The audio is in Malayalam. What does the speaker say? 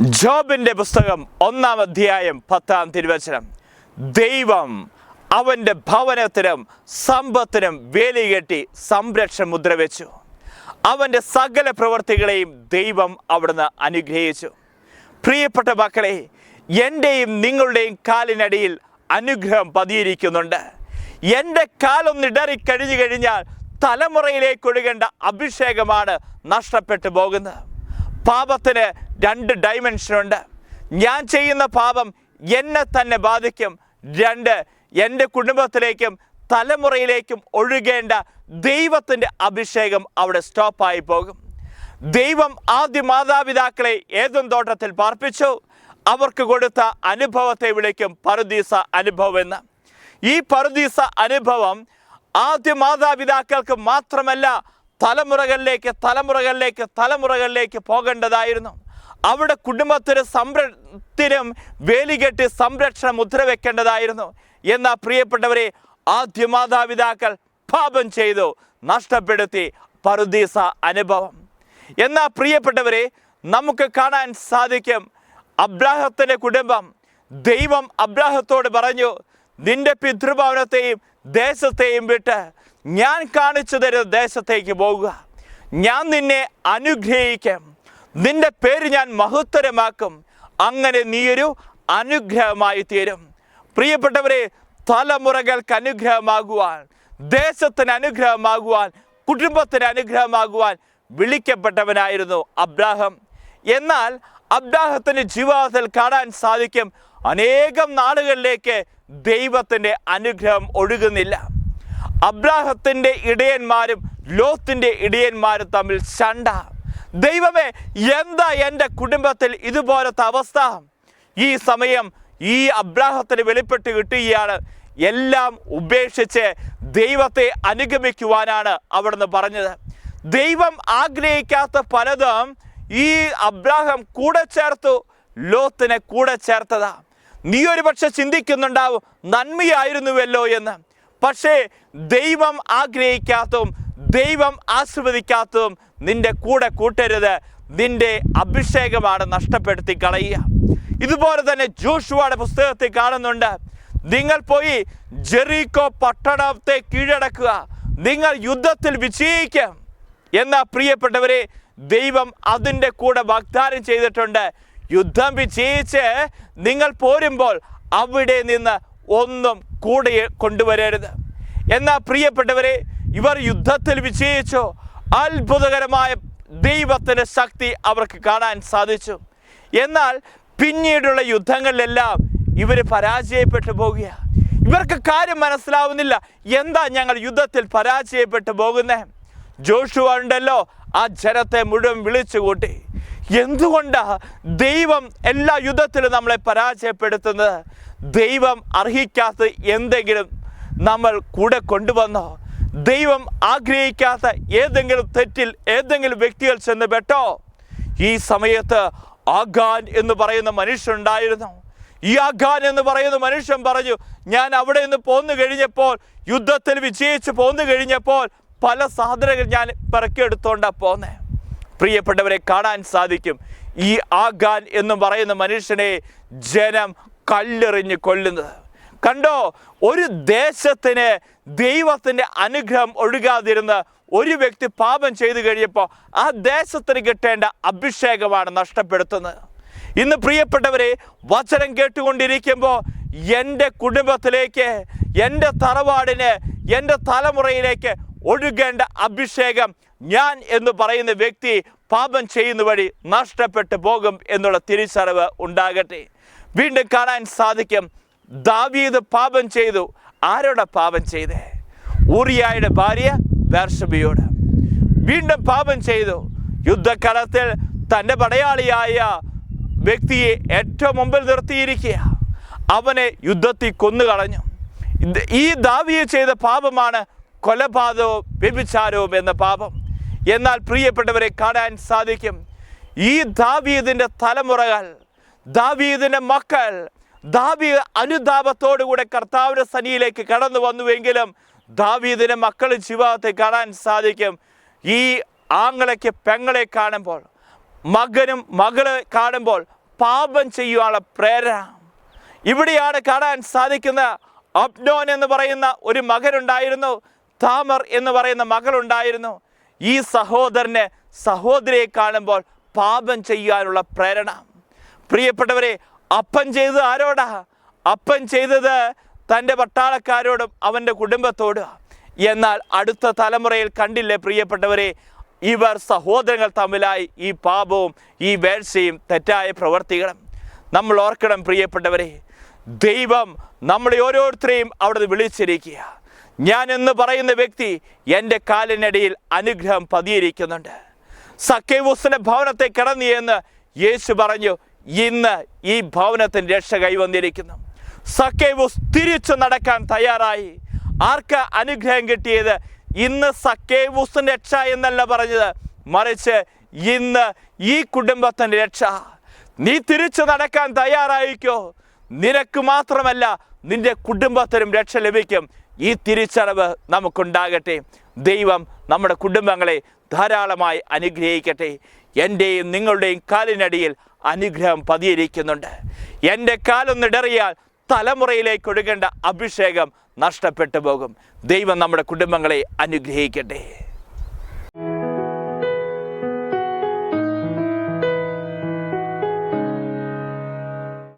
ജോബിന്റെ പുസ്തകം ഒന്നാം അധ്യായം പത്താം തിരുവചനം. ദൈവം അവന്റെ ഭവനത്തിനും സമ്പത്തിനും വേലി കെട്ടി സംരക്ഷ മുദ്ര വെച്ചു. അവന്റെ സകല പ്രവർത്തികളെയും ദൈവം അവിടുന്ന് അനുഗ്രഹിച്ചു. പ്രിയപ്പെട്ട മക്കളെ എന്റെയും നിങ്ങളുടെയും കാലിനടിയിൽ അനുഗ്രഹം പതിയിരിക്കുന്നുണ്ട്. എന്റെ കാലൊന്നിടറി കഴിഞ്ഞു കഴിഞ്ഞാൽ തലമുറയിലേക്ക് ഒഴുകേണ്ട അഭിഷേകമാണ് നഷ്ടപ്പെട്ടു പോകുന്നത്. പാപത്തിന് രണ്ട് ഡൈമെൻഷനുണ്ട് ഞാൻ ചെയ്യുന്ന പാപം എന്നെ തന്നെ ബാധിക്കും. രണ്ട് എന്റെ കുടുംബത്തിലേക്കും തലമുറയിലേക്കും ഒഴുകേണ്ട ദൈവത്തിന്റെ അഭിഷേകം അവിടെ സ്റ്റോപ്പായി പോകും. ദൈവം ആദ്യ മാതാപിതാക്കളെ ഏതും തോട്ടത്തിൽ പാർപ്പിച്ചു. അവർക്ക് കൊടുത്ത അനുഭവത്തെ വിളിക്കും പറുദീസ അനുഭവം എന്ന്. ഈ പറുദീസ അനുഭവം ആദ്യ മാതാപിതാക്കൾക്ക് മാത്രമല്ല തലമുറകളിലേക്ക് തലമുറകളിലേക്ക് തലമുറകളിലേക്ക് പോകേണ്ടതായിരുന്നു. അവിടെ കുടുംബത്തിന് സംരത്തിനും വേലികെട്ടി സംരക്ഷണം മുദ്ര വെക്കേണ്ടതായിരുന്നു എന്നാൽ പ്രിയപ്പെട്ടവരെ ആദ്യ മാതാപിതാക്കൾ പാപം ചെയ്തു. നഷ്ടപ്പെടുത്തി പറുദീസ അനുഭവം. എന്നാൽ പ്രിയപ്പെട്ടവരെ നമുക്ക് കാണാൻ സാധിക്കും അബ്രാഹത്തിന്റെ കുടുംബം. ദൈവം അബ്രാഹത്തോട് പറഞ്ഞു നിന്റെ പിതൃഭവനത്തെയും ദേശത്തെയും വിട്ട് ഞാൻ കാണിച്ചു തരുന്ന ദേശത്തേക്ക് പോകുക. ഞാൻ നിന്നെ അനുഗ്രഹിക്കും. നിന്റെ പേര് ഞാൻ മഹത്തരമാക്കും. അങ്ങനെ നീയൊരു അനുഗ്രഹമായി തീരും. പ്രിയപ്പെട്ടവരെ തലമുറകൾക്ക് അനുഗ്രഹമാകുവാൻ ദേശത്തിന് അനുഗ്രഹമാകുവാൻ കുടുംബത്തിന് അനുഗ്രഹമാകുവാൻ വിളിക്കപ്പെട്ടവനായിരുന്നു അബ്രാഹം. എന്നാൽ അബ്രാഹത്തിന്റെ ജീവിതത്തിൽ കാണാൻ സാധിക്കും അനേകം നാടുകളിലേക്ക് ദൈവത്തിന്റെ അനുഗ്രഹം ഒഴുകുന്നില്ല. അബ്രാഹത്തിന്റെ ഇടയന്മാരും ലോത്തിന്റെ ഇടയന്മാരും തമ്മിൽ ശണ്ട ദൈവമേ എന്താ എന്റെ കുടുംബത്തിൽ ഇതുപോലത്തെ അവസ്ഥ? ഈ സമയം ഈ അബ്രാഹത്തിന് വെളിപ്പെട്ട് കിട്ടുകയാണ് എല്ലാം ഉപേക്ഷിച്ച് ദൈവത്തെ അനുഗമിക്കുവാനാണ് അവിടുന്ന് പറഞ്ഞത്. ദൈവം ആഗ്രഹിക്കാത്ത പലതും ഈ അബ്രാഹം കൂടെ ചേർത്തു ലോത്തിനെ കൂടെ ചേർത്തതാ. നീ ഒരു പക്ഷെ ചിന്തിക്കുന്നുണ്ടാവും നന്മയായിരുന്നുവല്ലോ എന്ന്. പക്ഷേ ദൈവം ആഗ്രഹിക്കാത്തതും ദൈവം ആസ്വദിക്കാത്തതും നിന്റെ കൂടെ കൂട്ടരുത്. നിന്റെ അഭിഷേകമാണ് നഷ്ടപ്പെടുത്തി കളയുക. ഇതുപോലെ തന്നെ ജോഷുവയുടെ പുസ്തകത്തിൽ കാണുന്നുണ്ട്. നിങ്ങൾ പോയി ജെറീക്കോ പട്ടണത്തെ കീഴടക്കുക. നിങ്ങൾ യുദ്ധത്തിൽ വിജയിക്കും. എന്നാ പ്രിയപ്പെട്ടവരെ ദൈവം അതിന്റെ കൂടെ വാഗ്ദാനം ചെയ്തിട്ടുണ്ട്. യുദ്ധം വിജയിച്ച് നിങ്ങൾ പോരുമ്പോൾ അവിടെ നിന്ന് ഒന്നും കൂടെ കൊണ്ടുവരരുത്. എന്നാ പ്രിയപ്പെട്ടവരെ ഇവർ യുദ്ധത്തിൽ വിജയിച്ചു. അത്ഭുതകരമായ ദൈവത്തിന്റെ ശക്തി അവർക്ക് കാണാൻ സാധിച്ചു. എന്നാൽ പിന്നീടുള്ള യുദ്ധങ്ങളിലെല്ലാം ഇവർ പരാജയപ്പെട്ടു പോകുകയാണ് ഇവർക്ക് കാര്യം മനസ്സിലാവുന്നില്ല. എന്താ ഞങ്ങൾ യുദ്ധത്തിൽ പരാജയപ്പെട്ടു പോകുന്നേ? ജോഷുവ ഉണ്ടല്ലോ ആ ജനത്തെ മുഴുവൻ വിളിച്ചു കൂട്ടി. എന്തുകൊണ്ടാ ദൈവം എല്ലാ യുദ്ധത്തിലും നമ്മളെ പരാജയപ്പെടുത്തുന്നത്? ദൈവം അർഹിക്കാത്ത എന്തെങ്കിലും നമ്മൾ കൂടെ കൊണ്ടുവന്നോ? ദൈവം ആഗ്രഹിക്കാത്ത ഏതെങ്കിലും തെറ്റിൽ ഏതെങ്കിലും വ്യക്തികൾ ചെന്ന് പെട്ടോ? ഈ സമയത്ത് ആഗാൻ എന്ന് പറയുന്ന മനുഷ്യനുണ്ടായിരുന്നു ഈ ആഗാൻ എന്ന് പറയുന്ന മനുഷ്യൻ പറഞ്ഞു ഞാൻ അവിടെ നിന്ന് പോന്നു കഴിഞ്ഞപ്പോൾ യുദ്ധത്തിൽ വിജയിച്ച് പോന്നു കഴിഞ്ഞപ്പോൾ പല സാധനങ്ങൾ ഞാൻ പിറക്കിയെടുത്തോണ്ടാ പോന്നേ. പ്രിയപ്പെട്ടവരെ കാണാൻ സാധിക്കും. ഈ ആഗാൻ എന്ന് പറയുന്ന മനുഷ്യനെ ജനം കല്ലെറിഞ്ഞ് കൊല്ലുന്നത്. കണ്ടോ ഒരു ദേശത്തിന് ദൈവത്തിന്റെ അനുഗ്രഹം ഒഴുകാതിരുന്ന് ഒരു വ്യക്തി പാപം ചെയ്തു കഴിഞ്ഞപ്പോൾ ആ ദേശത്തിന് കിട്ടേണ്ട അഭിഷേകമാണ് നഷ്ടപ്പെടുത്തുന്നത്. ഇന്ന് പ്രിയപ്പെട്ടവരെ വചനം കേട്ടുകൊണ്ടിരിക്കുമ്പോൾ എന്റെ കുടുംബത്തിലേക്ക് എന്റെ തറവാടിന് എന്റെ തലമുറയിലേക്ക് ഒഴുകേണ്ട അഭിഷേകം ഞാൻ എന്ന് പറയുന്ന വ്യക്തി പാപം ചെയ്യുന്ന വഴി നഷ്ടപ്പെട്ടു പോകും എന്നുള്ള തിരിച്ചറിവ് ഉണ്ടാകട്ടെ. വീണ്ടും കാണാൻ സാധിക്കും ദാവീദ് പാപം ചെയ്തു. ആരോടെ പാപം ചെയ്തേ? ഊറിയായുടെ ഭാര്യ ബേർഷബിയോട് വീണ്ടും പാപം ചെയ്തു. യുദ്ധക്കളത്തിൽ തന്റെ പടയാളിയായ വ്യക്തിയെ ഏറ്റവും മുമ്പിൽ നിർത്തിയിരിക്കുക. അവനെ യുദ്ധത്തിൽ കൊന്നുകളഞ്ഞു. ഈ ദാവിയെ ചെയ്ത പാപമാണ് കൊലപാതകവും വ്യഭിചാരവും എന്ന പാപം. എന്നാൽ പ്രിയപ്പെട്ടവരെ കാണാൻ സാധിക്കും ഈ ദാവീദിന്റെ തലമുറകൾ ദാവീദിന്റെ മക്കൾ ദാവീദ് അനുതാപത്തോടുകൂടെ കർത്താവിന്റെ സനിയിലേക്ക് കടന്നു വന്നുവെങ്കിലും ദാവീദിനെ മക്കൾ ജീവിതത്തെ കാണാൻ സാധിക്കും. ഈ ആങ്ങളയ്ക്ക് പെങ്ങളെ കാണുമ്പോൾ മകനും മകളെ കാണുമ്പോൾ പാപം ചെയ്യുവാനുള്ള പ്രേരണ. ഇവിടെയാണ് കാണാൻ സാധിക്കുന്ന അബ്നോൻ എന്ന് പറയുന്ന ഒരു മകനുണ്ടായിരുന്നു താമർ എന്ന് പറയുന്ന മകളുണ്ടായിരുന്നു. ഈ സഹോദരനെ സഹോദരിയെ കാണുമ്പോൾ പാപം ചെയ്യാനുള്ള പ്രേരണ. പ്രിയപ്പെട്ടവരെ അപ്പൻ ചെയ്തത് ആരോടാ? അപ്പൻ ചെയ്തത് തന്റെ പട്ടാളക്കാരോടും അവന്റെ കുടുംബത്തോടും. എന്നാൽ അടുത്ത തലമുറയിൽ കണ്ടില്ലേ പ്രിയപ്പെട്ടവരെ ഇവർ സഹോദരങ്ങൾ തമ്മിലായി ഈ പാപവും ഈ വേഴ്ചയും തെറ്റായ പ്രവർത്തികളും. നമ്മൾ ഓർക്കണം പ്രിയപ്പെട്ടവരെ ദൈവം നമ്മളെ ഓരോരുത്തരെയും അവിടെ വിളിച്ചിരിക്കുക. ഞാൻ എന്ന് പറയുന്ന വ്യക്തി എന്റെ കാലിനടിയിൽ അനുഗ്രഹം പതിയിരിക്കുന്നുണ്ട്. സക്കേവൂസിന്റെ ഭവനത്തെ കിടന്നു എന്ന് യേശു പറഞ്ഞു ഇന്ന് ഈ ഭവനത്തിന് രക്ഷ കൈവന്നിരിക്കുന്നു. സക്കേവൂസ് തിരിച്ചു നടക്കാൻ തയ്യാറായി. ആർക്ക് അനുഗ്രഹം കിട്ടിയത്? ഇന്ന് സക്കേവൂസിന്റെ രക്ഷ എന്നല്ല പറഞ്ഞത്. മറിച്ച് ഇന്ന് ഈ കുടുംബത്തിന്റെ രക്ഷ. നീ തിരിച്ചു നടക്കാൻ തയ്യാറായിക്കോ നിനക്ക് മാത്രമല്ല നിന്റെ കുടുംബത്തിനും രക്ഷ ലഭിക്കും. ഈ തിരിച്ചറിവ് നമുക്കുണ്ടാകട്ടെ. ദൈവം നമ്മുടെ കുടുംബങ്ങളെ ധാരാളമായി അനുഗ്രഹിക്കട്ടെ. എന്റെയും നിങ്ങളുടെയും കാലിനടിയിൽ അനുഗ്രഹം പതിയിരിക്കുന്നുണ്ട്. എന്റെ കാലൊന്നിടറിയാൽ തലമുറയിലേക്ക് ഒഴുകേണ്ട അഭിഷേകം നഷ്ടപ്പെട്ടു പോകും. ദൈവം നമ്മുടെ കുടുംബങ്ങളെ അനുഗ്രഹിക്കട്ടെ.